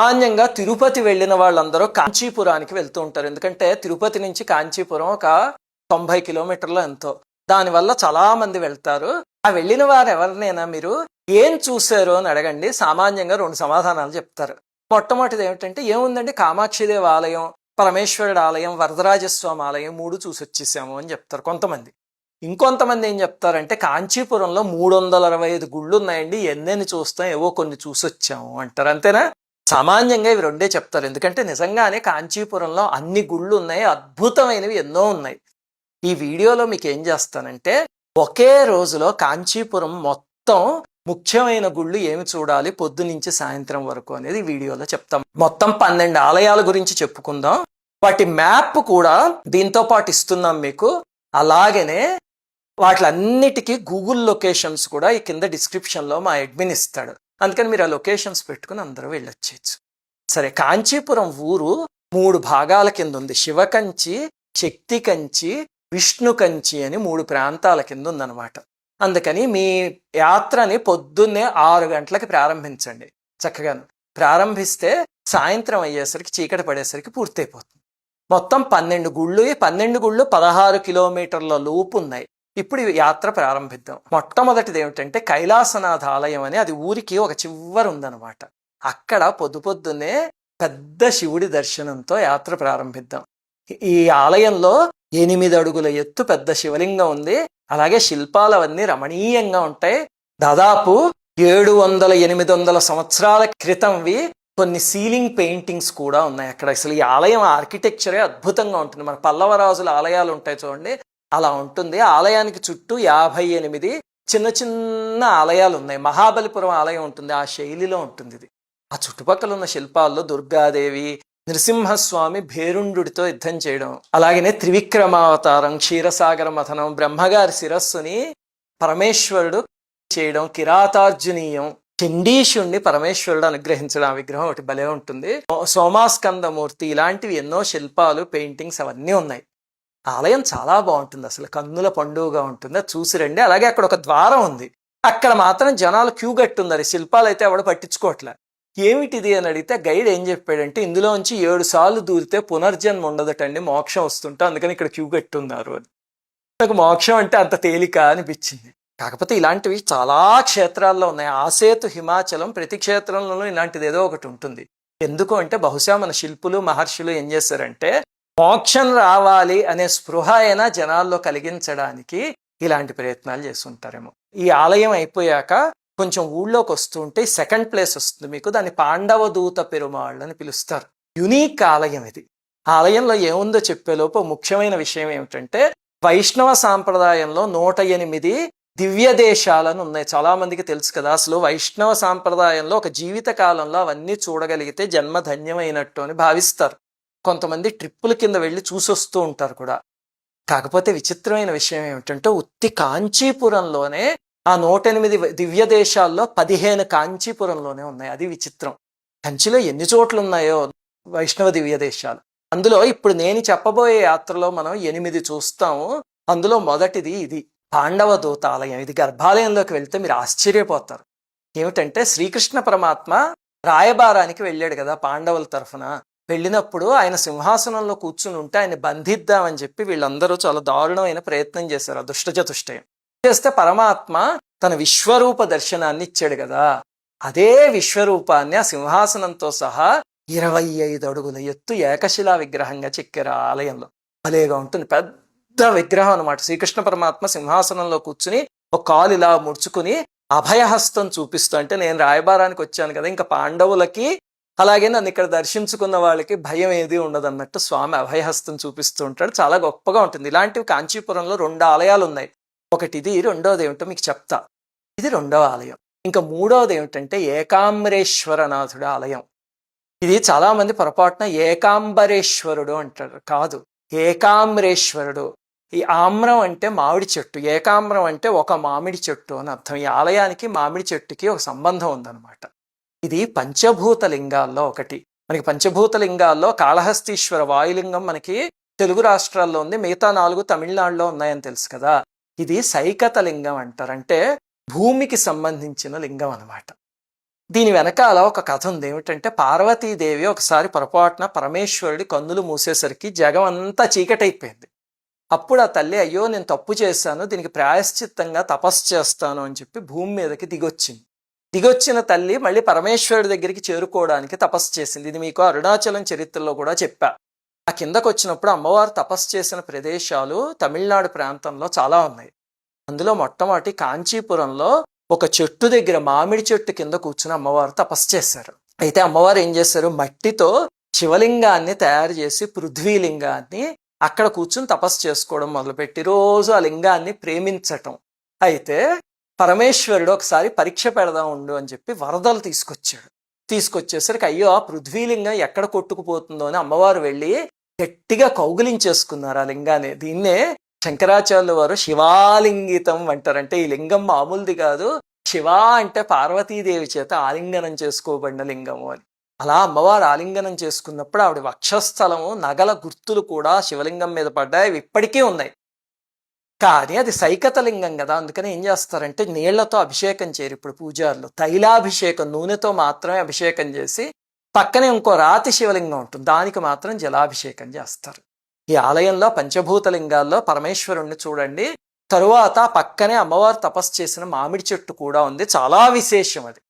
సామాన్యంగా తిరుపతి వెళ్ళిన వాళ్ళందరూ కాంచీపురానికి వెళ్తూ ఉంటారు. ఎందుకంటే తిరుపతి నుంచి కాంచీపురం ఒక తొంభై కిలోమీటర్లు ఎంతో. దానివల్ల చాలా మంది వెళ్తారు. ఆ వెళ్ళిన వారు ఎవరినైనా మీరు ఏం చూశారు అని అడగండి. సామాన్యంగా రెండు సమాధానాలు చెప్తారు. మొట్టమొదటిది ఏమిటంటే ఏముందండి? కామాక్షిదేవ ఆలయం పరమేశ్వరుడు ఆలయం వరదరాజస్వామి ఆలయం మూడు చూసి వచ్చేసాము అని చెప్తారు కొంతమంది. ఇంకొంతమంది ఏం చెప్తారంటే కాంచీపురంలో మూడు వందల అరవై ఐదు గుళ్ళు ఉన్నాయండి. ఎన్నెన్ని చూస్తాం? ఏవో కొన్ని చూసొచ్చాము అంటారు. అంతేనా? సామాన్యంగా ఇవి రెండే చెప్తారు. ఎందుకంటే నిజంగానే కాంచీపురంలో అన్ని గుళ్ళు ఉన్నాయి. అద్భుతమైనవి ఎన్నో ఉన్నాయి. ఈ వీడియోలో మీకు ఏం చేస్తానంటే ఒకే రోజులో కాంచీపురం మొత్తం ముఖ్యమైన గుళ్ళు ఏమి చూడాలి? పొద్దు నుంచి సాయంత్రం వరకు అనేది వీడియోలో చెప్తాం. మొత్తం పన్నెండు ఆలయాల గురించి చెప్పుకుందాం. వాటి మ్యాప్ కూడా దీంతో పాటు ఇస్తున్నాం మీకు. అలాగనే వాటిలన్నిటికీ గూగుల్ లొకేషన్స్ కూడా ఈ కింద డిస్క్రిప్షన్లో మా అడ్మిన్ ఇస్తాడు. అందుకని మీరు ఆ లొకేషన్స్ పెట్టుకుని అందరూ వెళ్ళొచ్చేయచ్చు. సరే కాంచీపురం ఊరు మూడు భాగాల కింద ఉంది శివకంచి శక్తి కంచి విష్ణు కంచి అని మూడు ప్రాంతాల కింద ఉందన్నమాట అందుకని మీ యాత్రని పొద్దున్నే ఆరు గంటలకి ప్రారంభించండి. చక్కగాను ప్రారంభిస్తే సాయంత్రం అయ్యేసరికి చీకటి పడేసరికి పూర్తయిపోతుంది. మొత్తం పన్నెండు గుళ్ళు ఈ పన్నెండు గుళ్ళు పదహారు కిలోమీటర్ల లోపు ఉన్నాయి ఇప్పుడు యాత్ర ప్రారంభిద్దాం. మొట్టమొదటిది ఏమిటంటే కైలాసనాథ ఆలయం అని అది ఊరికి ఒక చివరి ఉందన్నమాట. అక్కడ పొద్దు పొద్దున్నే పెద్ద శివుడి దర్శనంతో యాత్ర ప్రారంభిద్దాం. ఈ ఆలయంలో ఎనిమిది అడుగుల ఎత్తు పెద్ద శివలింగం ఉంది. అలాగే శిల్పాలు అవన్నీ రమణీయంగా ఉంటాయి. దాదాపు ఏడు వందల ఎనిమిది వందల సంవత్సరాల క్రితంవి కొన్ని సీలింగ్ పెయింటింగ్స్ కూడా ఉన్నాయి. అక్కడ అసలు ఈ ఆలయం ఆర్కిటెక్చరే అద్భుతంగా ఉంటుంది. మన పల్లవరాజుల ఆలయాలు ఉంటాయి చూడండి. అలా ఉంటుంది. ఆలయానికి చుట్టూ యాభై ఎనిమిది చిన్న చిన్న ఆలయాలు ఉన్నాయి మహాబలిపురం ఆలయం ఉంటుంది. ఆ శైలిలో ఉంటుంది ఇది ఆ చుట్టుపక్కల ఉన్న శిల్పాల్లో దుర్గాదేవి నృసింహస్వామి భేరుండుడితో యుద్ధం చేయడం అలాగనే త్రివిక్రమావతారం క్షీరసాగర మథనం బ్రహ్మగారి శిరస్సుని పరమేశ్వరుడు చేయడం కిరాతార్జునీయం చండీషుణ్ణి పరమేశ్వరుడు అనుగ్రహించడం ఆ విగ్రహం ఒకటి భలే ఉంటుంది. సోమాస్కందమూర్తి ఇలాంటివి ఎన్నో శిల్పాలు పెయింటింగ్స్ అవన్నీ ఉన్నాయి. ఆలయం చాలా బాగుంటుంది. అసలు కన్నుల పండుగగా ఉంటుంది. చూసి రండి. అలాగే అక్కడ ఒక ద్వారం ఉంది. అక్కడ మాత్రం జనాలు క్యూ కట్టున్నారు. శిల్పాలు అయితే ఎవడు పట్టించుకోవట్లే. ఏమిటిది అని అడిగితే గైడ్ ఏం చెప్పాడంటే ఇందులోంచి ఏడు సార్లు దూరితే పునర్జన్మ ఉండదటండి. మోక్షం వస్తుంటే అందుకని ఇక్కడ క్యూ కట్టున్నారు అని. నాకు మోక్షం అంటే అంత తేలిక అనిపించింది. కాకపోతే ఇలాంటివి చాలా క్షేత్రాల్లో ఉన్నాయి. ఆసేతు హిమాచలం ప్రతి క్షేత్రంలోనూ ఇలాంటిది ఏదో ఒకటి ఉంటుంది. ఎందుకు అంటే బహుశా మన శిల్పులు మహర్షులు ఏం చేశారంటే మోక్షం రావాలి అనే స్పృహ అయినా జనాల్లో కలిగించడానికి ఇలాంటి ప్రయత్నాలు చేస్తుంటారేమో. ఈ ఆలయం అయిపోయాక కొంచెం ఊళ్ళోకి వస్తుంటే సెకండ్ ప్లేస్ వస్తుంది మీకు. దాన్ని పాండవ దూత పెరుమాళ్ళు అని పిలుస్తారు. యునీక్ ఆలయం ఇది. ఆలయంలో ఏముందో చెప్పేలోపు ముఖ్యమైన విషయం ఏమిటంటే వైష్ణవ సాంప్రదాయంలో నూట ఎనిమిది దివ్య దేశాలను ఉన్నాయి. చాలామందికి తెలుసు కదా అసలు వైష్ణవ సాంప్రదాయంలో ఒక జీవిత కాలంలో అవన్నీ చూడగలిగితే జన్మధన్యమైనట్టు అని భావిస్తారు. కొంతమంది ట్రిప్పుల కింద వెళ్ళి చూసొస్తూ ఉంటారు కూడా. కాకపోతే విచిత్రమైన విషయం ఏమిటంటే ఉత్తి కాంచీపురంలోనే ఆ నూట ఎనిమిది దివ్య దేశాల్లో పదిహేను కాంచీపురంలోనే ఉన్నాయి. అది విచిత్రం. కంచిలో ఎన్ని చోట్ల ఉన్నాయో వైష్ణవ దివ్య దేశాలు. అందులో ఇప్పుడు నేను చెప్పబోయే యాత్రలో మనం ఎనిమిది చూస్తాము. అందులో మొదటిది ఇది. పాండవ దూతాలయం. ఇది గర్భాలయంలోకి వెళ్తే మీరు ఆశ్చర్యపోతారు. ఏమిటంటే శ్రీకృష్ణ పరమాత్మ రాయబారానికి వెళ్ళాడు కదా పాండవుల తరఫున. వెళ్ళినప్పుడు ఆయన సింహాసనంలో కూర్చుని ఉంటే ఆయన బంధిద్దామని చెప్పి వీళ్ళందరూ చాలా దారుణమైన ప్రయత్నం చేశారు ఆ దుష్టచతుష్టయం. చేస్తే పరమాత్మ తన విశ్వరూప దర్శనాన్ని ఇచ్చాడు కదా. అదే విశ్వరూపాన్ని ఆ సింహాసనంతో సహా ఇరవై ఐదు అడుగుల ఎత్తు ఏకశిలా విగ్రహంగా చెక్కారు ఆ ఆలయంలో. భలేగా ఉంటుంది. పెద్ద విగ్రహం అనమాట శ్రీకృష్ణ పరమాత్మ సింహాసనంలో కూర్చుని ఒక కాలు ఇలా ముడుచుకుని అభయహస్తం చూపిస్తూ అంటే నేను రాయబారానికి వచ్చాను కదా ఇంకా పాండవులకి అలాగే నన్ను ఇక్కడ దర్శించుకున్న వాళ్ళకి భయం ఏది ఉండదు అన్నట్టు స్వామి అభయహస్తం చూపిస్తూ ఉంటాడు. చాలా గొప్పగా ఉంటుంది. ఇలాంటివి కాంచీపురంలో రెండు ఆలయాలు ఉన్నాయి. ఒకటి ఇది రెండవది ఏమిటో మీకు చెప్తా. ఇది రెండవ ఆలయం. ఇంకా మూడవది ఏమిటంటే ఏకాంబరేశ్వరనాథుడు ఆలయం. ఇది చాలామంది పొరపాటున ఏకాంబరేశ్వరుడు అంటారు. కాదు ఏకాంబరేశ్వరుడు. ఈ ఆమ్రం అంటే మామిడి చెట్టు. ఏకామ్రం అంటే ఒక మామిడి చెట్టు అని అర్థం. ఈ ఆలయానికి మామిడి చెట్టుకి ఒక సంబంధం ఉందన్నమాట. ఇది పంచభూత లింగాల్లో ఒకటి. మనకి పంచభూత లింగాల్లో కాళహస్తీశ్వర వాయులింగం మనకి తెలుగు రాష్ట్రాల్లో ఉంది. మిగతా నాలుగు తమిళనాడులో ఉన్నాయని తెలుసు కదా. ఇది సైకత లింగం అంటారు. అంటే భూమికి సంబంధించిన లింగం అనమాట దీని వెనకాల ఒక కథ ఉంది. ఏమిటంటే పార్వతీదేవి ఒకసారి పొరపాటున పరమేశ్వరుడి కన్నులు మూసేసరికి జగం అంతా చీకటైపోయింది. అప్పుడు ఆ తల్లి అయ్యో నేను తప్పు చేశాను. దీనికి ప్రాయశ్చిత్తంగా తపస్సు చేస్తాను అని చెప్పి భూమి మీదకి దిగొచ్చింది. దిగొచ్చిన తల్లి మళ్ళీ పరమేశ్వరుడి దగ్గరికి చేరుకోవడానికి తపస్సు చేసింది. ఇది మీకు అరుణాచలం చరిత్రలో కూడా చెప్పా. ఆ కిందకు వచ్చినప్పుడు అమ్మవారు తపస్సు చేసిన ప్రదేశాలు తమిళనాడు ప్రాంతంలో చాలా ఉన్నాయి. అందులో మొట్టమొదటి కాంచీపురంలో ఒక చెట్టు దగ్గర మామిడి చెట్టు కింద కూర్చుని అమ్మవారు తపస్సు చేశారు. అయితే అమ్మవారు ఏం చేశారు? మట్టితో శివలింగాన్ని తయారు చేసి పృథ్వీలింగాన్ని అక్కడ కూర్చుని తపస్సు చేసుకోవడం మొదలుపెట్టి రోజు ఆ లింగాన్ని ప్రేమించటం. అయితే పరమేశ్వరుడు ఒకసారి పరీక్ష పెడదాం ఉండు అని చెప్పి వరదలు తీసుకొచ్చాడు. తీసుకొచ్చేసరికి అయ్యో ఆ పృథ్వీలింగం ఎక్కడ కొట్టుకుపోతుందో అని అమ్మవారు వెళ్ళి గట్టిగా కౌగులించేసుకున్నారు ఆ లింగాన్ని. దీన్నే శంకరాచార్యుల వారు శివాలింగితం అంటారంటే ఈ లింగం మామూలుది కాదు. శివ అంటే పార్వతీదేవి చేత ఆలింగనం చేసుకోబడిన లింగము అని. అలా అమ్మవారు ఆలింగనం చేసుకున్నప్పుడు ఆవిడ వక్షస్థలము నగల గుర్తులు కూడా శివలింగం మీద పడ్డాయి. ఇప్పటికీ ఉన్నాయి. కానీ అది సైకతలింగం కదా. అందుకని ఏం చేస్తారంటే నీళ్ళతో అభిషేకం చేయరు ఇప్పుడు పూజారులు. తైలాభిషేకం నూనెతో మాత్రమే అభిషేకం చేసి పక్కనే ఇంకో రాతి శివలింగం ఉంటుంది. దానికి మాత్రం జలాభిషేకం చేస్తారు. ఈ ఆలయంలో పంచభూత లింగాల్లో పరమేశ్వరుణ్ణి చూడండి. తరువాత పక్కనే అమ్మవారు తపస్సు చేసిన మామిడి చెట్టు కూడా ఉంది. చాలా విశేషం అది.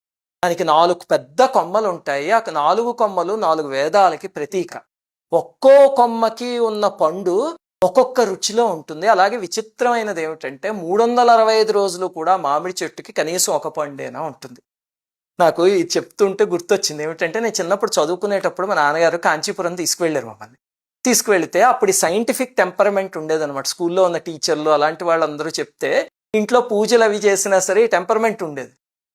దానికి నాలుగు పెద్ద కొమ్మలు ఉంటాయి. ఆ నాలుగు కొమ్మలు నాలుగు వేదాలకి ప్రతీక. ఒక్కో కొమ్మకి ఉన్న పండు ఒక్కొక్క రుచిలో ఉంటుంది. అలాగే విచిత్రమైనది ఏమిటంటే మూడు వందల అరవై ఐదు రోజులు కూడా మామిడి చెట్టుకి కనీసం ఒక పండేనా ఉంటుంది. నాకు ఇది చెప్తుంటే గుర్తొచ్చింది. ఏమిటంటే నేను చిన్నప్పుడు చదువుకునేటప్పుడు మా నాన్నగారు కాంచీపురం తీసుకువెళ్ళారు మమ్మల్ని. తీసుకువెళితే అప్పుడు సైంటిఫిక్ టెంపరమెంట్ ఉండేదన్నమాట. స్కూల్లో ఉన్న టీచర్లు అలాంటి వాళ్ళందరూ చెప్తే ఇంట్లో పూజలు అవి చేసినా సరే టెంపర్మెంట్ ఉండేది.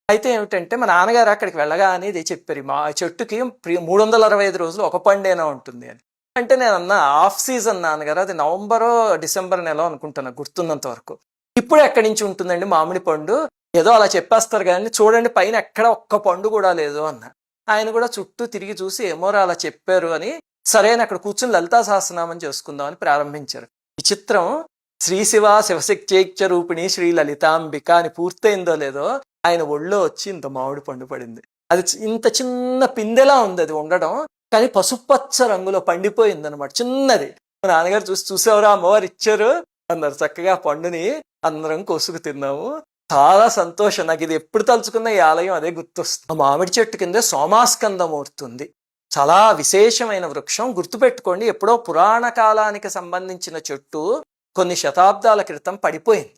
అయితే ఏమిటంటే మా నాన్నగారు అక్కడికి వెళ్ళగా అనేది చెప్పారు. మా చెట్టుకి మూడు వందల అరవై ఐదు రోజులు ఒక పండేనా ఉంటుంది అని. అంటే నేను అన్న ఆఫ్ సీజన్ నాన్నగారు అది నవంబర్ డిసెంబర్ నెల అనుకుంటున్నా గుర్తున్నంత వరకు. ఇప్పుడు ఎక్కడి నుంచి ఉంటుందండి మామిడి పండు? ఏదో అలా చెప్పేస్తారు కానీ చూడండి పైన ఎక్కడ ఒక్క పండు కూడా లేదు అన్న. ఆయన కూడా చుట్టూ తిరిగి చూసి ఏమోరా అలా చెప్పారు అని సరే అని అక్కడ కూర్చుని లలితా సహస్రనామం చేసుకుందామని ప్రారంభించారు. విచిత్రం. శ్రీ శివ శివశక్త్యైక్య రూపిణి శ్రీ లలితాంబిక అని పూర్తయిందో లేదో ఆయన ఒళ్ళో వచ్చి ఇంత మామిడి పండు పడింది. అది ఇంత చిన్న పిందెలా ఉంది అది ఉండడం కానీ పసుపచ్చ రంగులో పండిపోయింది అనమాట చిన్నది. మా నాన్నగారు చూసి చూసేవరా అమ్మవారు ఇచ్చారు. అందరు చక్కగా ఆ పండుని అందరం కోసుకు తిన్నాము. చాలా సంతోషం. నాకు ఇది ఎప్పుడు తలుచుకున్న ఈ ఆలయం అదే గుర్తొస్తుంది. మామిడి చెట్టు కింద సోమాస్కందం ఉంది. చాలా విశేషమైన వృక్షం. గుర్తుపెట్టుకోండి ఎప్పుడో పురాణ కాలానికి సంబంధించిన చెట్టు కొన్ని శతాబ్దాల క్రితం పడిపోయింది.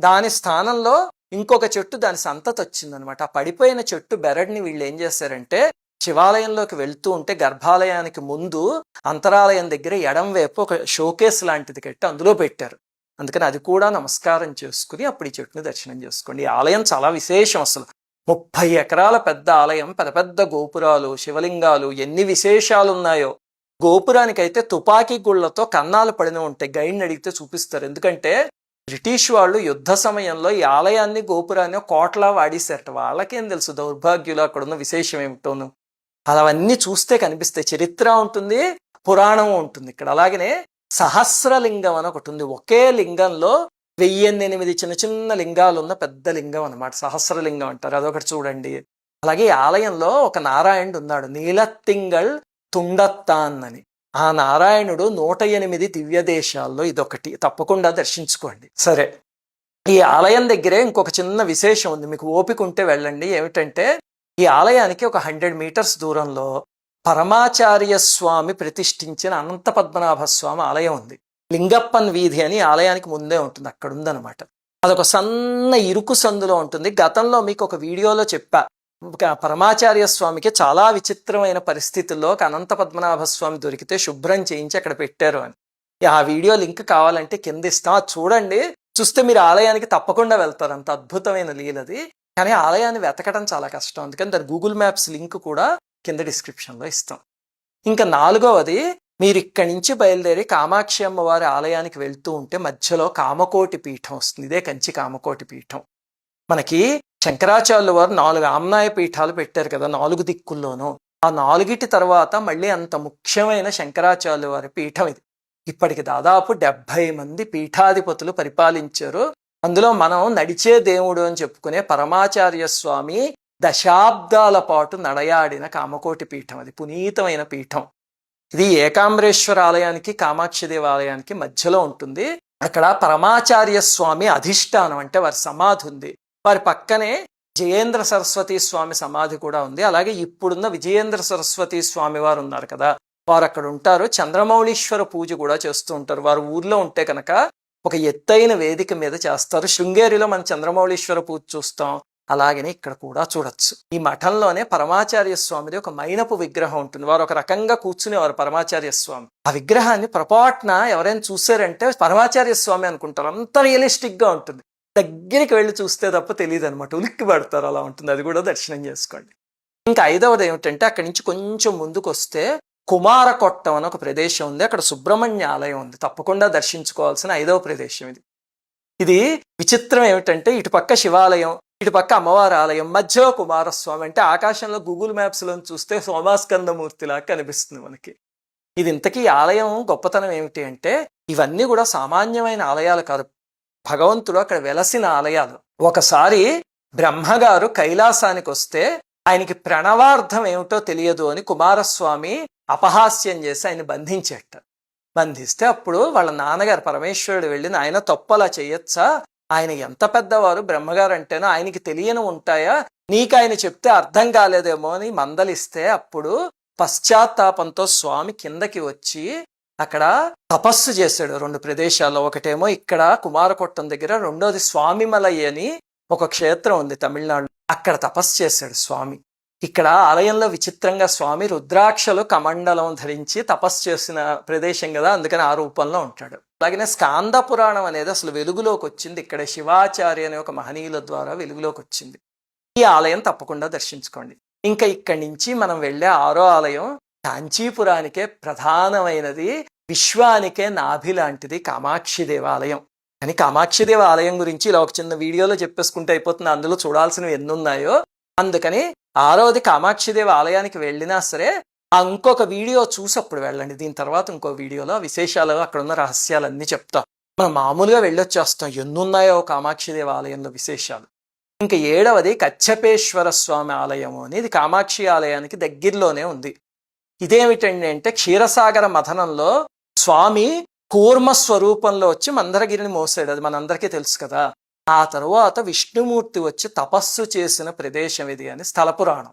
దాని స్థానంలో ఇంకొక చెట్టు దాని సంతతి వచ్చిందనమాట ఆ పడిపోయిన చెట్టు బెరడ్ని వీళ్ళు ఏం చేశారంటే శివాలయంలోకి వెళ్తూ ఉంటే గర్భాలయానికి ముందు అంతరాలయం దగ్గర ఎడం వైపు ఒక షోకేస్ లాంటిది కట్టి అందులో పెట్టారు. అందుకని అది కూడా నమస్కారం చేసుకుని అప్పుడు ఈ చెట్టుని దర్శనం చేసుకోండి. ఈ ఆలయం చాలా విశేషం అసలు. ముప్పై ఎకరాల పెద్ద ఆలయం పెద్ద పెద్ద గోపురాలు శివలింగాలు ఎన్ని విశేషాలు ఉన్నాయో. గోపురానికైతే తుపాకీ గుళ్ళతో కన్నాలు పడిన ఉంటాయి. గైడ్ని అడిగితే చూపిస్తారు. ఎందుకంటే బ్రిటిష్ వాళ్ళు యుద్ధ సమయంలో ఈ ఆలయాన్ని గోపురాన్ని కోటలా వాడేశారట. వాళ్ళకేం తెలుసు దౌర్భాగ్యులు అక్కడ ఉన్న విశేషం ఏమిటోను. అవన్నీ చూస్తే కనిపిస్తాయి. చరిత్ర ఉంటుంది పురాణం ఉంటుంది. ఇక్కడ అలాగనే సహస్రలింగం అని ఒకటి ఉంది. ఒకే లింగంలో వెయ్యిన్నెనిమిది చిన్న చిన్న లింగాలు ఉన్న పెద్ద లింగం అన్నమాట. సహస్రలింగం అంటారు. అదొకటి చూడండి. అలాగే ఈ ఆలయంలో ఒక నారాయణుడు ఉన్నాడు. నీలత్తింగల్ తుండత్తాన్ అని. ఆ నారాయణుడు నూట ఎనిమిది దివ్య దేశాల్లో ఇదొకటి. తప్పకుండా దర్శించుకోండి. సరే. ఈ ఆలయం దగ్గరే ఇంకొక చిన్న విశేషం ఉంది. మీకు ఓపిక ఉంటే వెళ్ళండి. ఏమిటంటే ఈ ఆలయానికి ఒక హండ్రెడ్ మీటర్స్ దూరంలో పరమాచార్య స్వామి ప్రతిష్ఠించిన అనంత పద్మనాభ స్వామి ఆలయం ఉంది. లింగప్పన్ వీధి అని ఆలయానికి ముందే ఉంటుంది. అక్కడ ఉందన్నమాట అదొక సన్న ఇరుకు సందులో ఉంటుంది. గతంలో మీకు ఒక వీడియోలో చెప్పా. పరమాచార్య స్వామికి చాలా విచిత్రమైన పరిస్థితుల్లో ఒక అనంత పద్మనాభ స్వామి దొరికితే శుభ్రం చేయించి అక్కడ పెట్టారు అని. ఆ వీడియో లింక్ కావాలంటే కింద ఇస్తాం. చూడండి. చూస్తే మీరు ఆలయానికి తప్పకుండా వెళ్తారు. అంత అద్భుతమైన లీలది. కానీ ఆలయాన్ని వెతకడం చాలా కష్టం. అందుకని దాని గూగుల్ మ్యాప్స్ లింక్ కూడా కింద డిస్క్రిప్షన్లో ఇస్తాం. ఇంకా నాలుగవది మీరు ఇక్కడి నుంచి బయలుదేరి కామాక్షి అమ్మవారి ఆలయానికి వెళ్తూ ఉంటే మధ్యలో కామకోటి పీఠం వస్తుంది. ఇదే కంచి కామకోటి పీఠం. మనకి శంకరాచార్యుల వారు నాలుగు ఆమ్నాయ పీఠాలు పెట్టారు కదా నాలుగు దిక్కుల్లోనూ. ఆ నాలుగిటి తర్వాత మళ్ళీ అంత ముఖ్యమైన శంకరాచార్యుల వారి పీఠం ఇది. ఇప్పటికి దాదాపు డెబ్భై మంది పీఠాధిపతులు పరిపాలించారు. అందులో మనం నడిచే దేవుడు అని చెప్పుకునే పరమాచార్య స్వామి దశాబ్దాల పాటు నడయాడిన కామకోటి పీఠం. అది పునీతమైన పీఠం. ఇది ఏకాంబరేశ్వర ఆలయానికి కామాక్షి దేవాలయానికి మధ్యలో ఉంటుంది. అక్కడ పరమాచార్య స్వామి అధిష్టానం అంటే వారి సమాధి ఉంది. వారి పక్కనే జయేంద్ర సరస్వతి స్వామి సమాధి కూడా ఉంది. అలాగే ఇప్పుడున్న విజయేంద్ర సరస్వతి స్వామి వారు ఉన్నారు కదా. వారు అక్కడ ఉంటారు. చంద్రమౌళీశ్వర పూజ కూడా చేస్తూ ఉంటారు. వారు ఊర్లో ఉంటే కనుక ఒక ఎత్తైన వేదిక మీద చేస్తారు. శృంగేరిలో మనం చంద్రమౌళీశ్వర పూజ చూస్తాం. అలాగనే ఇక్కడ కూడా చూడొచ్చు. ఈ మఠంలోనే పరమాచార్య స్వామిది ఒక మైనపు విగ్రహం ఉంటుంది. వారు ఒక రకంగా కూర్చునేవారు పరమాచార్య స్వామి. ఆ విగ్రహాన్ని పొరపాటున ఎవరైనా చూసారంటే పరమాచార్య స్వామి అనుకుంటారు. అంత రియలిస్టిక్గా ఉంటుంది. దగ్గరికి వెళ్ళి చూస్తే తప్ప తెలియదు అనమాట ఉలిక్కి పడతారు. అలా ఉంటుంది. అది కూడా దర్శనం చేసుకోండి. ఇంకా ఐదవది ఏమిటంటే అక్కడి నుంచి కొంచెం ముందుకు వస్తే కుమారకొట్టం అని ఒక ప్రదేశం ఉంది. అక్కడ సుబ్రహ్మణ్య ఆలయం ఉంది. తప్పకుండా దర్శించుకోవాల్సిన ఐదవ ప్రదేశం ఇది. ఇది విచిత్రం ఏమిటంటే ఇటుపక్క శివాలయం ఇటుపక్క అమ్మవారి ఆలయం మధ్యలో కుమారస్వామి అంటే ఆకాశంలో గూగుల్ మ్యాప్స్లో చూస్తే సోమాస్కందమూర్తిలాగా కనిపిస్తుంది మనకి. ఇది ఇంతకీ ఆలయం గొప్పతనం ఏమిటి అంటే ఇవన్నీ కూడా సామాన్యమైన ఆలయాలు కాదు. భగవంతుడు అక్కడ వెలసిన ఆలయాలు. ఒకసారి బ్రహ్మగారు కైలాసానికి వస్తే ఆయనకి ప్రణవార్థం ఏమిటో తెలియదు అని కుమారస్వామి అపహాస్యం చేసి ఆయన బంధించేట. బంధిస్తే అప్పుడు వాళ్ళ నాన్నగారు పరమేశ్వరుడు వెళ్ళిన ఆయన తప్పలా చేయొచ్చా? ఆయన ఎంత పెద్దవారు? బ్రహ్మగారు అంటేనో ఆయనకి తెలియని ఉంటాయా? నీకు ఆయన చెప్తే అర్థం కాలేదేమో అని మందలిస్తే అప్పుడు పశ్చాత్తాపంతో స్వామి కిందకి వచ్చి అక్కడ తపస్సు చేశాడు రెండు ప్రదేశాల్లో. ఒకటేమో ఇక్కడ కుమారకొట్టం దగ్గర రెండోది స్వామిమలయ్య అని ఒక క్షేత్రం ఉంది తమిళనాడు అక్కడ తపస్సు చేశాడు స్వామి. ఇక్కడ ఆలయంలో విచిత్రంగా స్వామి రుద్రాక్షలు కమండలం ధరించి తపస్సు చేసిన ప్రదేశం కదా అందుకని ఆ రూపంలో ఉంటాడు. అలాగనే స్కాంద పురాణం అనేది అసలు వెలుగులోకి వచ్చింది. ఇక్కడ శివాచార్య అనే ఒక మహనీయుల ద్వారా వెలుగులోకి వచ్చింది. ఈ ఆలయం తప్పకుండా దర్శించుకోండి. ఇంకా ఇక్కడి నుంచి మనం వెళ్ళే ఆరో ఆలయం కాంచీపురానికే ప్రధానమైనది విశ్వానికే నాభి లాంటిది కామాక్షి దేవాలయం. కానీ కామాక్షి దేవ ఆలయం గురించి ఇలా ఒక చిన్న వీడియోలో చెప్పేసుకుంటే అయిపోతుంది. అందులో చూడాల్సినవి ఎన్ని ఉన్నాయో అందుకని ఆరవది కామాక్షి దేవ ఆలయానికి వెళ్ళినా సరే ఆ ఇంకొక వీడియో చూసి అప్పుడు వెళ్ళండి. దీని తర్వాత ఇంకో వీడియోలో విశేషాలు అక్కడ ఉన్న రహస్యాలన్నీ చెప్తాం. మనం మామూలుగా వెళ్ళొచ్చేస్తాం. ఎన్నున్నాయో కామాక్షి దేవ ఆలయంలో విశేషాలు. ఇంకా ఏడవది కచ్చపేశ్వర స్వామి ఆలయము అని. ఇది కామాక్షి ఆలయానికి దగ్గరలోనే ఉంది. ఇదేమిటండి అంటే క్షీరసాగర మథనంలో స్వామి కూర్మ స్వరూపంలో వచ్చి మందరగిరిని మోసాడు. అది మనందరికీ తెలుసు కదా. ఆ తరువాత విష్ణుమూర్తి వచ్చి తపస్సు చేసిన ప్రదేశం ఇది అని స్థల పురాణం.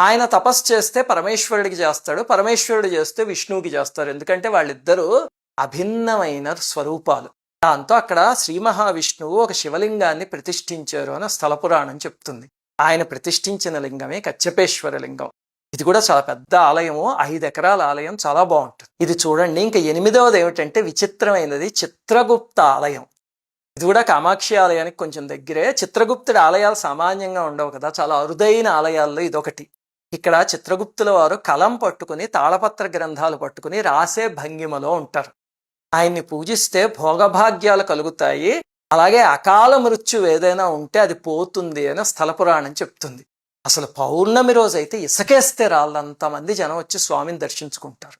ఆయన తపస్సు చేస్తే పరమేశ్వరుడికి చేస్తాడు పరమేశ్వరుడు చేస్తే విష్ణువుకి చేస్తారు. ఎందుకంటే వాళ్ళిద్దరూ అభిన్నమైన స్వరూపాలు. దాంతో అక్కడ శ్రీ మహావిష్ణువు ఒక శివలింగాన్ని ప్రతిష్ఠించారు అని స్థల పురాణం చెప్తుంది. ఆయన ప్రతిష్ఠించిన లింగమే కచ్చపేశ్వర లింగం. ఇది కూడా చాలా పెద్ద ఆలయము. ఐదు ఎకరాల ఆలయం చాలా బాగుంటుంది. ఇది చూడండి ఇంకా ఎనిమిదవది ఏమిటంటే విచిత్రమైనది. చిత్రగుప్త ఆలయం. ఇది కూడా కామాక్షి ఆలయానికి కొంచెం దగ్గరే. చిత్రగుప్తుడి ఆలయాలు సామాన్యంగా ఉండవు కదా. చాలా అరుదైన ఆలయాల్లో ఇదొకటి. ఇక్కడ చిత్రగుప్తుల వారు కలం పట్టుకుని తాళపత్ర గ్రంథాలు పట్టుకుని రాసే భంగిమలో ఉంటారు. ఆయన్ని పూజిస్తే భోగభాగ్యాలు కలుగుతాయి. అలాగే అకాల మృత్యు ఏదైనా ఉంటే అది పోతుంది అని స్థల పురాణం చెప్తుంది. అసలు పౌర్ణమి రోజు అయితే ఇసకేస్తే రాళ్ళంత మంది జనం వచ్చి స్వామిని దర్శించుకుంటారు.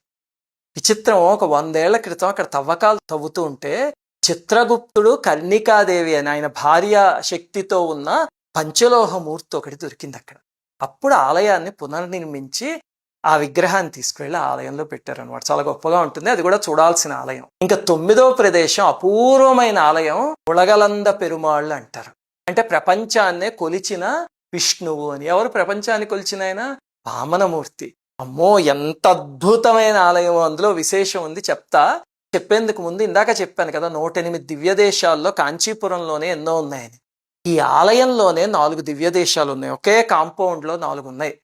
విచిత్రం ఒక వందేళ్ళ క్రితం అక్కడ తవ్వకాలు తవ్వుతూ ఉంటే చిత్రగుప్తుడు కర్ణికాదేవి అని ఆయన భార్య శక్తితో ఉన్న పంచలోహమూర్తి ఒకటి దొరికింది అక్కడ. అప్పుడు ఆలయాన్ని పునర్నిర్మించి ఆ విగ్రహాన్ని తీసుకువెళ్ళి ఆలయంలో పెట్టారనమాట చాలా గొప్పగా ఉంటుంది. అది కూడా చూడాల్సిన ఆలయం. ఇంకా తొమ్మిదో ప్రదేశం అపూర్వమైన ఆలయం ఉలగలంద పెరుమాళ్ళు అంటారు. అంటే ప్రపంచాన్నే కొలిచిన విష్ణువు అని. ఎవరు ప్రపంచానికి కొలిచిన ఆయన వామనమూర్తి. అమ్మో ఎంత అద్భుతమైన ఆలయం అందులో విశేషం ఉంది చెప్తా. చెప్పేందుకు ముందు ఇందాక చెప్పాను కదా నూట ఎనిమిది దివ్య దేశాల్లో కాంచీపురంలోనే ఎన్నో ఉన్నాయని. ఈ ఆలయంలోనే నాలుగు దివ్య దేశాలు ఉన్నాయి. ఒకే కాంపౌండ్లో నాలుగు ఉన్నాయి.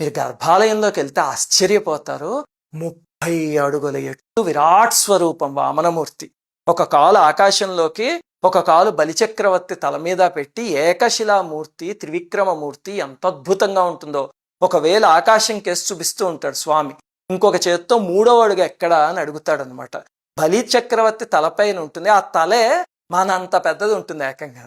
మీరు గర్భాలయంలోకి వెళ్తే ఆశ్చర్యపోతారు. ముప్పై అడుగుల ఎట్టు విరాట్ స్వరూపం వామనమూర్తి. ఒక కాలు ఆకాశంలోకి ఒక కాలు బలిచక్రవర్తి తల మీద పెట్టి ఏకశిలామూర్తి త్రివిక్రమమూర్తి ఎంత అద్భుతంగా ఉంటుందో. ఒకవేళ ఆకాశం కేసు చూపిస్తూ ఉంటాడు స్వామి. ఇంకొక చేత్తో మూడవ అడుగు ఎక్కడా అని అడుగుతాడనమాట బలి చక్రవర్తి తలపైన ఉంటుంది. ఆ తలే మనంత పెద్దది ఉంటుంది ఏకంగా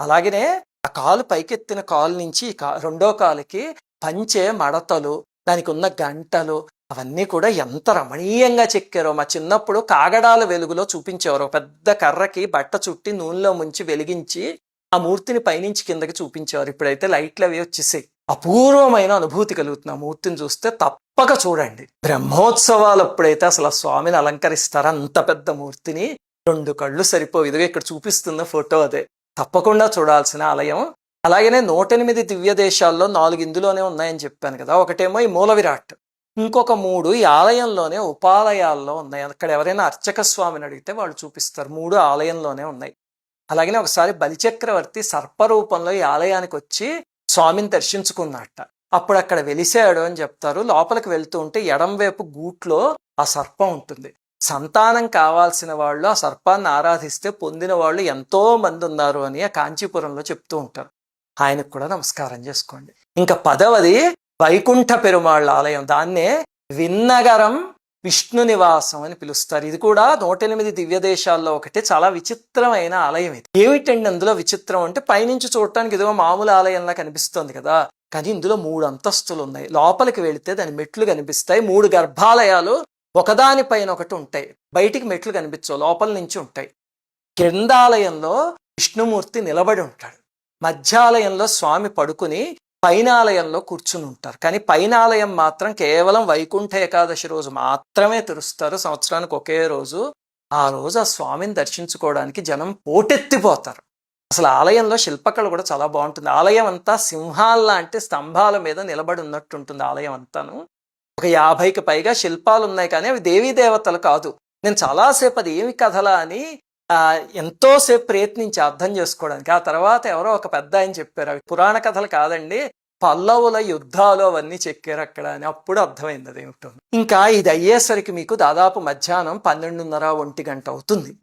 అలాగనే ఆ కాలు పైకెత్తిన కాలు నుంచి ఈ రెండో కాలుకి పంచే మడతలు దానికి ఉన్న గంటలు అవన్నీ కూడా ఎంత రమణీయంగా చెక్కారో. మా చిన్నప్పుడు కాగడాల వెలుగులో చూపించేవారు. పెద్ద కర్రకి బట్ట చుట్టి నూనెలో ముంచి వెలిగించి ఆ మూర్తిని పైనుంచి కిందకి చూపించేవారు. ఇప్పుడైతే లైట్లు అవి వచ్చేసాయి. అపూర్వమైన అనుభూతి కలుగుతుంది. ఆ మూర్తిని చూస్తే తప్పక చూడండి. బ్రహ్మోత్సవాలు అప్పుడైతే అసలు ఆ స్వామిని అలంకరిస్తారు అంత పెద్ద మూర్తిని. రెండు కళ్ళు సరిపోవు. ఇదిగో ఇక్కడ చూపిస్తున్న ఫోటో అదే. తప్పకుండా చూడాల్సిన ఆలయం. అలాగనే నూట ఎనిమిది దివ్య దేశాల్లో నాలుగు ఇందులోనే ఉన్నాయని చెప్పాను కదా. ఒకటేమో ఈ మూల విరాట్ ఇంకొక మూడు ఈ ఆలయంలోనే ఉపాలయాల్లో ఉన్నాయి. అక్కడ ఎవరైనా అర్చక స్వామిని అడిగితే వాళ్ళు చూపిస్తారు. మూడు ఆలయంలోనే ఉన్నాయి. అలాగనే ఒకసారి బలిచక్రవర్తి సర్పరూపంలో ఈ ఆలయానికి వచ్చి స్వామిని దర్శించుకున్నట్ట అప్పుడు అక్కడ వెలిసాడు అని చెప్తారు. లోపలికి వెళ్తూ ఉంటే ఎడం వైపు గూట్లో ఆ సర్పం ఉంటుంది. సంతానం కావాల్సిన వాళ్ళు ఆ సర్పాన్ని ఆరాధిస్తే పొందిన వాళ్ళు ఎంతో మంది ఉన్నారు అని ఆ కాంచీపురంలో చెప్తూ ఉంటారు. ఆయనకు కూడా నమస్కారం చేసుకోండి. ఇంకా పదవది వైకుంఠ పెరుమాళ్ళ ఆలయం. దాన్నే విన్నగరం విష్ణు నివాసం అని పిలుస్తారు. ఇది కూడా నూట ఎనిమిది దివ్య దేశాల్లో ఒకటి. చాలా విచిత్రమైన ఆలయం ఇది. ఏమిటండి అందులో విచిత్రం అంటే పైనుంచి చూడటానికి ఏదో మామూలు ఆలయంలా కనిపిస్తుంది కదా. కానీ ఇందులో మూడు అంతస్తులు ఉన్నాయి. లోపలికి వెళితే దాని మెట్లు కనిపిస్తాయి. మూడు గర్భాలయాలు ఒకదానిపైన ఒకటి ఉంటాయి. బయటికి మెట్లు కనిపించవు. లోపల నుంచి ఉంటాయి. కిందాలయంలో విష్ణుమూర్తి నిలబడి ఉంటాడు. మధ్యాలయంలో స్వామి పడుకుని పైనాలయంలో కూర్చుని ఉంటారు. కానీ పైనాలయం మాత్రం కేవలం వైకుంఠ ఏకాదశి రోజు మాత్రమే తెరుస్తారు. సంవత్సరానికి ఒకే రోజు. ఆ రోజు ఆ స్వామిని దర్శించుకోవడానికి జనం పోటెత్తిపోతారు. అసలు ఆలయంలో శిల్పకళ కూడా చాలా బాగుంటుంది. ఆలయం అంతా సింహాల్లాంటి స్తంభాల మీద నిలబడి ఉన్నట్టు ఉంటుంది ఆలయం అంతాను. ఒక యాభైకి పైగా శిల్పాలు ఉన్నాయి కానీ అవి దేవీ దేవతలు కాదు. నేను చాలాసేపు అది ఏమి కథలా అని ఎంతోసేపు ప్రయత్నించి అర్థం చేసుకోవడానికి. ఆ తర్వాత ఎవరో ఒక పెద్ద ఆయన చెప్పారు అవి పురాణ కథలు కాదండి పల్లవుల యుద్ధాలు అవన్నీ చెక్కారు అక్కడ అని. అప్పుడు అర్థమైంది అదేమిటో. ఇంకా ఇది అయ్యేసరికి మీకు దాదాపు మధ్యాహ్నం పన్నెండున్నర ఒంటి గంట అవుతుంది.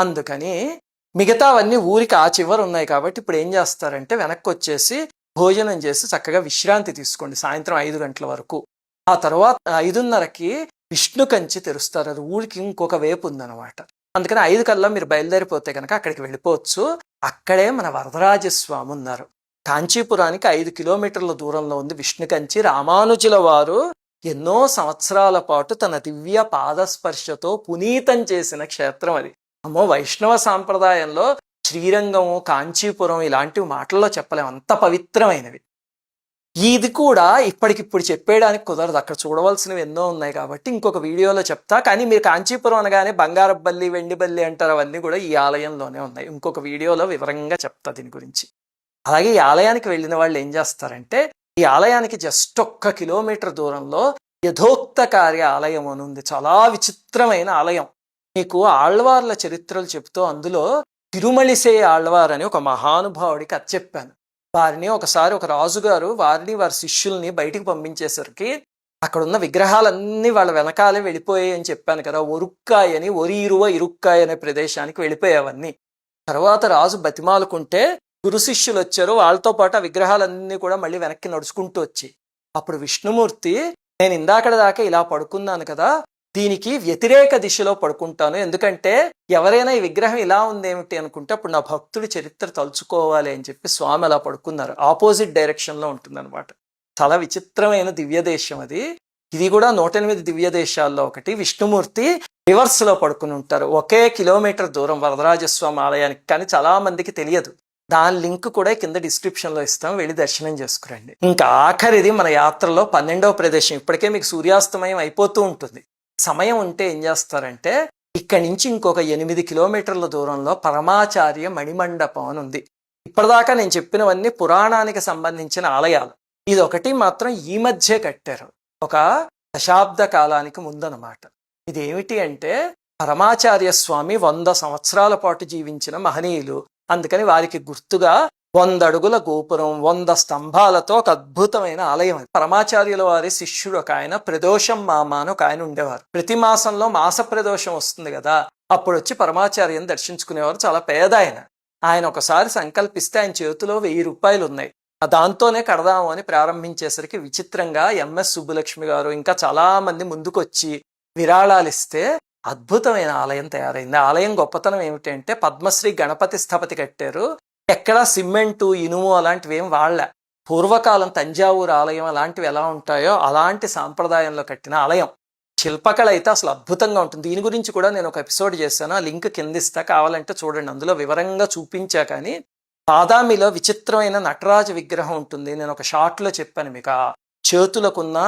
అందుకని మిగతావన్నీ ఊరికి ఆ చివర ఉన్నాయి కాబట్టి ఇప్పుడు ఏం చేస్తారంటే వెనక్కి వచ్చేసి భోజనం చేసి చక్కగా విశ్రాంతి తీసుకోండి సాయంత్రం ఐదు గంటల వరకు. ఆ తర్వాత ఐదున్నరకి విష్ణు కంచి తెరుస్తారు. అది ఊరికి ఇంకొక వైపు ఉందన్నమాట. అందుకని ఐదు కల్లా మీరు బయలుదేరిపోతే కనుక అక్కడికి వెళ్ళిపోవచ్చు. అక్కడే మన వరదరాజస్వామి ఉన్నారు. కాంచీపురానికి ఐదు కిలోమీటర్ల దూరంలో ఉంది విష్ణు కంచి రామానుజుల వారు ఎన్నో సంవత్సరాల పాటు తన దివ్య పాదస్పర్శతో పునీతం చేసిన క్షేత్రం అది. అమ్మో వైష్ణవ సాంప్రదాయంలో శ్రీరంగము కాంచీపురం ఇలాంటివి మాటల్లో చెప్పలేము అంత పవిత్రమైనవి. ఇది కూడా ఇప్పటికిప్పుడు చెప్పేయడానికి కుదరదు. అక్కడ చూడవలసినవి ఎన్నో ఉన్నాయి కాబట్టి ఇంకొక వీడియోలో చెప్తా. కానీ మీరు కాంచీపురం అనగానే బంగారబల్లి వెండిబల్లి అంటారు. అవన్నీ కూడా ఈ ఆలయంలోనే ఉన్నాయి. ఇంకొక వీడియోలో వివరంగా చెప్తా దీని గురించి. అలాగే ఈ ఆలయానికి వెళ్ళిన వాళ్ళు ఏం చేస్తారంటే ఈ ఆలయానికి జస్ట్ ఒక్క కిలోమీటర్ దూరంలో యథోక్త కార్య ఆలయం అని ఉంది. చాలా విచిత్రమైన ఆలయం. మీకు ఆళ్వార్ల చరిత్రలు చెప్తూ అందులో తిరుమలిసే ఆళ్వార్ అని ఒక మహానుభావుడికి అది చెప్పాను. వారిని ఒకసారి ఒక రాజుగారు వారిని వారి శిష్యుల్ని బయటికి పంపించేసరికి అక్కడ ఉన్న విగ్రహాలన్నీ వాళ్ళ వెనకాలే వెళ్ళిపోయాయి అని చెప్పాను కదా. ఒరుక్కాయ్ అని ఒరి ఇరువ ఇరుక్కాయ్ అనే ప్రదేశానికి వెళ్ళిపోయావన్నీ తర్వాత రాజు బతిమాలుకుంటే గురు శిష్యులు వచ్చారు. వాళ్ళతో పాటు ఆ విగ్రహాలన్నీ కూడా మళ్ళీ వెనక్కి నడుచుకుంటూ వచ్చి అప్పుడు విష్ణుమూర్తి నేను ఇందాకడ దాకా ఇలా పడుకున్నాను కదా దీనికి వ్యతిరేక దిశలో పడుకుంటాను. ఎందుకంటే ఎవరైనా ఈ విగ్రహం ఇలా ఉందేమిటి అనుకుంటే అప్పుడు నా భక్తుడి చరిత్ర తలుచుకోవాలి అని చెప్పి స్వామి అలా పడుకున్నారు. ఆపోజిట్ డైరెక్షన్లో ఉంటుందన్నమాట. చాలా విచిత్రమైన దివ్యదేశం అది. ఇది కూడా నూట ఎనిమిది దివ్య దేశాల్లో ఒకటి. విష్ణుమూర్తి రివర్స్లో పడుకుని ఉంటారు. ఒకే కిలోమీటర్ దూరం వరదరాజస్వామి ఆలయానికి. కానీ చాలా మందికి తెలియదు. దాని లింక్ కూడా కింద డిస్క్రిప్షన్లో ఇస్తాం. వెళ్ళి దర్శనం చేసుకురండి. ఇంకా ఆఖరిది మన యాత్రలో పన్నెండవ ప్రదేశం. ఇప్పటికే మీకు సూర్యాస్తమయం అయిపోతూ ఉంటుంది. సమయం ఉంటే ఏం చేస్తారంటే ఇక్కడి నుంచి ఇంకొక ఎనిమిది కిలోమీటర్ల దూరంలో పరమాచార్య మణిమండపం అని ఉంది. ఇప్పటిదాకా నేను చెప్పినవన్నీ పురాణానికి సంబంధించిన ఆలయాలు. ఇది ఒకటి మాత్రం ఈ మధ్య కట్టారు. ఒక దశాబ్ద కాలానికి ముందనమాట ఇది ఏమిటి అంటే పరమాచార్య స్వామి వంద సంవత్సరాల పాటు జీవించిన మహనీయులు అందుకని వారికి గుర్తుగా వంద అడుగుల గోపురం వంద స్తంభాలతో ఒక అద్భుతమైన ఆలయం అది. పరమాచార్యుల వారి శిష్యుడు ఒక ఆయన ప్రదోషం మామ అని ఒక ఆయన ఉండేవారు. ప్రతి మాసంలో మాస ప్రదోషం వస్తుంది కదా అప్పుడు వచ్చి పరమాచార్యని దర్శించుకునేవారు. చాలా పేద ఆయన. ఆయన ఒకసారి సంకల్పిస్తే ఆయన చేతిలో వెయ్యి రూపాయలు ఉన్నాయి. దాంతోనే కడదాము అని ప్రారంభించేసరికి విచిత్రంగా ఎంఎస్ సుబ్బులక్ష్మి గారు ఇంకా చాలామంది ముందుకొచ్చి విరాళాలు ఇస్తే అద్భుతమైన ఆలయం తయారైంది. ఆలయం గొప్పతనం ఏమిటంటే పద్మశ్రీ గణపతి స్థపతి కట్టారు. ఎక్కడ సిమెంటు ఇనుము అలాంటివి ఏం వాడలే. పూర్వకాలం తంజావూరు ఆలయం అలాంటివి ఎలా ఉంటాయో అలాంటి సాంప్రదాయంలో కట్టిన ఆలయం. శిల్పకళ అయితే అసలు అద్భుతంగా ఉంటుంది. దీని గురించి కూడా నేను ఒక ఎపిసోడ్ చేశాను. ఆ లింక్ కిందిస్తా కావాలంటే చూడండి. అందులో వివరంగా చూపించా కానీ బాదామిలో విచిత్రమైన నటరాజ విగ్రహం ఉంటుంది. నేను ఒక షార్ట్లో చెప్పాను మీకు. ఆ చేతులకున్న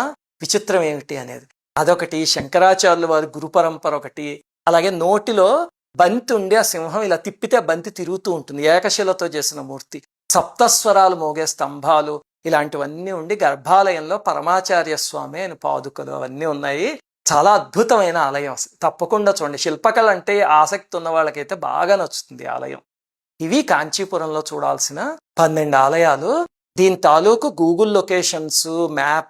విచిత్రం ఏమిటి అనేది. అదొకటి శంకరాచార్యుల వారి గురు పరంపర ఒకటి. అలాగే నోటిలో బంతి ఉండి ఆ సింహం ఇలా తిప్పితే బంతి తిరుగుతూ ఉంటుంది. ఏకశిలతో చేసిన మూర్తి సప్తస్వరాలు మోగే స్తంభాలు ఇలాంటివన్నీ ఉండి గర్భాలయంలో పరమాచార్య స్వామి అని పాదుకలు అవన్నీ ఉన్నాయి. చాలా అద్భుతమైన ఆలయం తప్పకుండా చూడండి. శిల్పకళ అంటే ఆసక్తి ఉన్న వాళ్ళకైతే బాగా నచ్చుతుంది ఆలయం. ఇవి కాంచీపురంలో చూడాల్సిన పన్నెండు ఆలయాలు. దీని తాలూకు గూగుల్ లొకేషన్స్ మ్యాప్